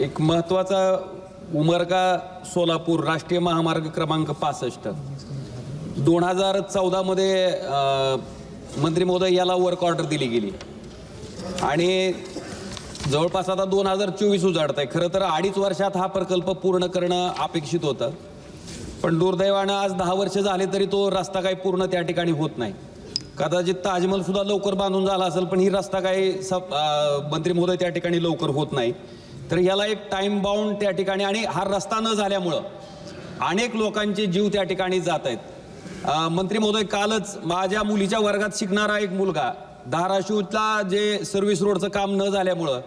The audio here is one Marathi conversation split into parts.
एक महत्त्वाचा उमरगा सोलापूर राष्ट्रीय महामार्ग क्रमांक पासष्ट. दोन हजार चौदामध्ये मंत्री महोदय याला वर्क ऑर्डर दिली गेली. आणि जवळपास आता दोन हजार चोवीस उजाडत आहे खरं तर अडीच वर्षात हा प्रकल्प पूर्ण करणं अपेक्षित होतं. पण दुर्दैवानं आज दहा वर्ष झाले तरी तो रस्ता काही पूर्ण त्या ठिकाणी होत नाही. कदाचित ताजमहल सुद्धा लवकर बांधून झाला असेल पण ही रस्ता काही स मंत्री महोदय त्या ठिकाणी लवकर होत नाही. तर याला एक टाइम बाउंड त्या ठिकाणी आणि हा रस्ता न झाल्यामुळं अनेक लोकांचे जीव त्या ठिकाणी जात आहेत. मंत्री महोदय कालच माझ्या मुलीच्या वर्गात शिकणारा एक मुलगा धाराशिवला जे सर्व्हिस रोडचं काम न झाल्यामुळं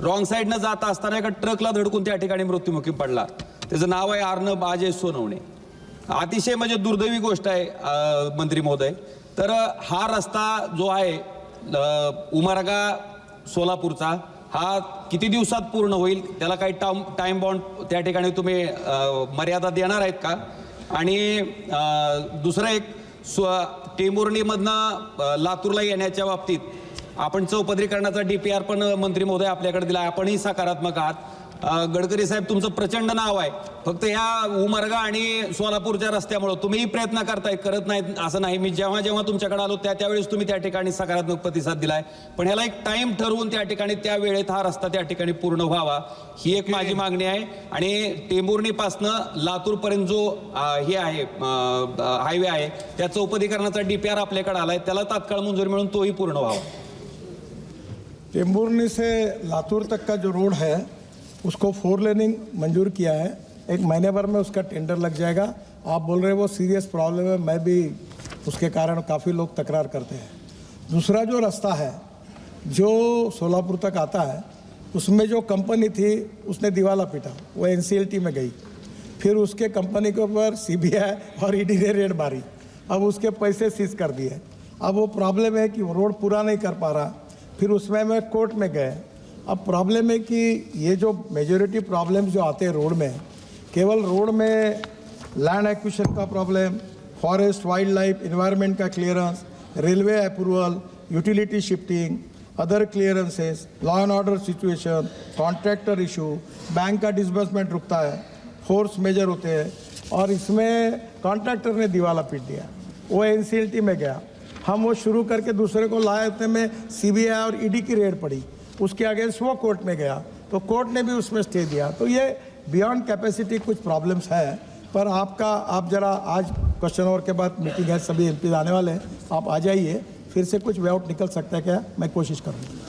रॉंग साईडनं जात असताना एका ट्रकला धडकून त्या ठिकाणी मृत्युमुखी पडला. त्याचं नाव आहे अर्णब अजय सोनवणे. अतिशय म्हणजे दुर्दैवी गोष्ट आहे मंत्री महोदय. तर हा रस्ता जो आहे उमारगा उमरगा सोलापूरचा हा किती दिवसात पूर्ण होईल? त्याला काही टाम टाईम बॉन्ड त्या ठिकाणी तुम्ही मर्यादा देणार आहेत का? आणि दुसरं एक स्व टेमुर्णीमधनं लातूरला येण्याच्या बाबतीत आपण चौपदरीकरणाचा आर पण मंत्री महोदय आपल्याकडे दिला आपणही सकारात्मक आहात. गडकरी साहेब तुमचं प्रचंड नाव आहे. फक्त ह्या उमरगा आणि सोलापूरच्या रस्त्यामुळं तुम्हीही प्रयत्न करताय करत नाहीत असं नाही. मी जेव्हा जेव्हा तुमच्याकडे आलो त्या त्यावेळेस तुम्ही त्या ठिकाणी सकारात्मक प्रतिसाद दिलाय. पण ह्याला एक टाइम ठरवून त्या ठिकाणी त्या वेळेत हा रस्ता त्या ठिकाणी पूर्ण व्हावा ही एक माझी मागणी आहे. आणि टेंभुर्णीपासनं लातूरपर्यंत जो हे आहे हायवे आहे त्या चौपदीकरणाचा डीपीआर आपल्याकडे आलाय. त्याला तात्काळ मंजूर मिळून तोही पूर्ण व्हावा. टेम्बुर्नी से लातूर तक का जो रोड है उसको फोर लेनिंग मंजूर किया है। एक महीने भर में उसका टेंडर लग जाएगा। आप बोल रहे हैं वो सीरियस प्रॉब्लम है, मैं भी उसके कारण काफ़ी लोग तकरार करते हैं। दूसरा जो रास्ता है, जो सोलापुर तक आता है, उसमें जो कंपनी थी, उसने दिवाला पीटा। वो एनसीएलटी में गई। फिर उसके कंपनी के ऊपर सीबीआई और ईडी ने रेड मारी। अब उसके पैसे सीज कर दिए। अब वो प्रॉब्लम है कि रोड पूरा नहीं कर पा रहा। फिर उसमें मैं कोर्ट में गए। अब प्रॉब्लम है कि ये जो मेजोरिटी प्रॉब्लम जो आते हैं रोड में, केवल रोड में लैंड एक्विशन का problem forest wild life environment का clearance railway approval utility shifting other clearances law and order situation contractor issue bank का डिसबर्समेंट रुकता है फोर्स मेजर होते हैं, और इसमें कॉन्ट्रैक्टर ने दिवाला पीट दिया, वो एन में गया। हम वो शुरू करके दूसरे को लाए उतने में सीबीआई और ईडी की रेड पड़ी। उसके अगेंस्ट वो कोर्ट में गया तो कोर्ट ने भी उसमें स्टे दिया। तो ये बियॉन्ड कैपेसिटी कुछ प्रॉब्लम्स है, पर आपका, आप जरा आज क्वेश्चन और के बाद मीटिंग है, सभी एमपी आने वाले हैं, आप आ जाइए, फिर से कुछ वे आउट निकल सकता है क्या? मैं कोशिश करूँगा।